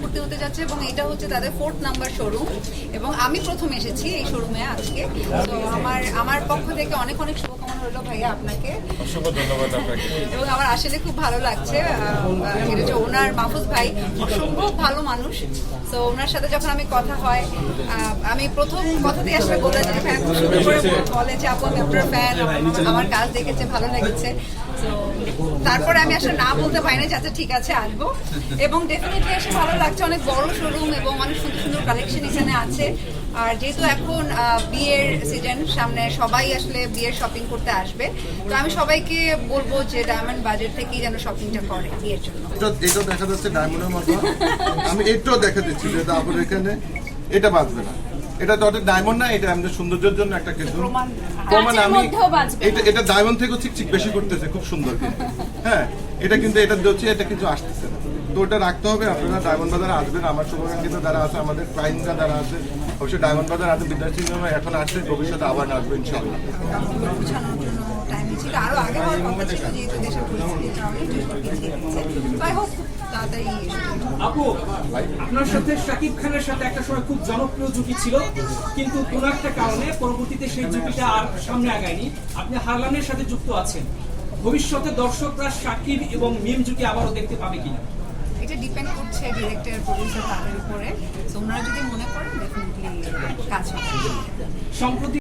পূর্তি হতে যাচ্ছে এবং এটা হচ্ছে তাদের ফোর্থ নাম্বার শোরুম এবং আমি প্রথম এসেছি এই শোরুমে আজকে। তো আমার আমার পক্ষ থেকে অনেক অনেক শুভকামনা রইল ভাইয়া আপনাকে। অসংখ্য ধন্যবাদ আপনাকে। এবং আমার আসলে খুব ভালো লাগছে এটা হচ্ছে ওনার মাহফুজ ভাই অসম্ভব ভালো মানুষ। তো ওনার সাথে যখন আমি কথা হয় আমি প্রথম কথাতেই আসলে বলে যে ফ্যান সুন্দর করে বলে যে আপু আমি আপনার ফ্যান আমার কাজ দেখেছে ভালো লেগেছে। তো তারপরে আমি আসলে না বলতে পারি না যে আচ্ছা ঠিক আছে আসব। এবং ডেফিনেটলি এসে ভালো লাগছে অনেক বড় শোরুম এবং অনেক সুন্দর সুন্দর কালেকশন এখানে আছে। আর যেহেতু এখন বিয়ের সিজন সামনে সবাই আসলে বিয়ের শপিং করতে আসবে। তো আমি সবাইকে বলব যে ডায়মন্ড বাজেট থেকেই যেন শপিংটা করে বিয়ের জন্য। এটা এটা দেখা যাচ্ছে ডায়মন্ডের মতো। আমি এটাও দেখা দিচ্ছি যে তারপর এখানে এটা বাঁচবে না। এটা তো ডায়মন্ড না এটা আমাদের সৌন্দর্যের জন্য একটা কিছু। প্রমাণ। আমি এটা এটা ডায়মন্ড থেকেও চিকচিক বেশি করতেছে খুব সুন্দর কিন্তু। হ্যাঁ এটা কিন্তু এটা হচ্ছে এটা কিছু আসতেছে না। তো ওটা রাখতে হবে আপনারা ডায়মন্ড বাজারে আসবেন। আমার শুভাকাঙ্ক্ষিত যারা আছে আমাদের ক্লাইন্টরা যারা আছে অবশ্যই ডায়মন্ড বাজার আছে বিদ্যার্থী এখন আসছে ভবিষ্যতে আবার আসবে ইনশাল্লাহ আপু আপনার সাথে শাকিব খানের সাথে একটা সময় খুব জনপ্রিয় জুটি ছিল কিন্তু কোন একটা কারণে পরবর্তীতে সেই জুটিটা আর সামনে আগায়নি। আপনি হারলানের সাথে যুক্ত আছেন। ভবিষ্যতে দর্শকরা সাকিব এবং মিম জুটি আবারও দেখতে পাবে কিনা? এটা ডিপেন্ড করছে ডিরেক্টর প্রডিউসার তাদের উপরে। তোমরা ওনারা যদি মনে করেন ডেফিনেটলি কাজ সম্প্রতি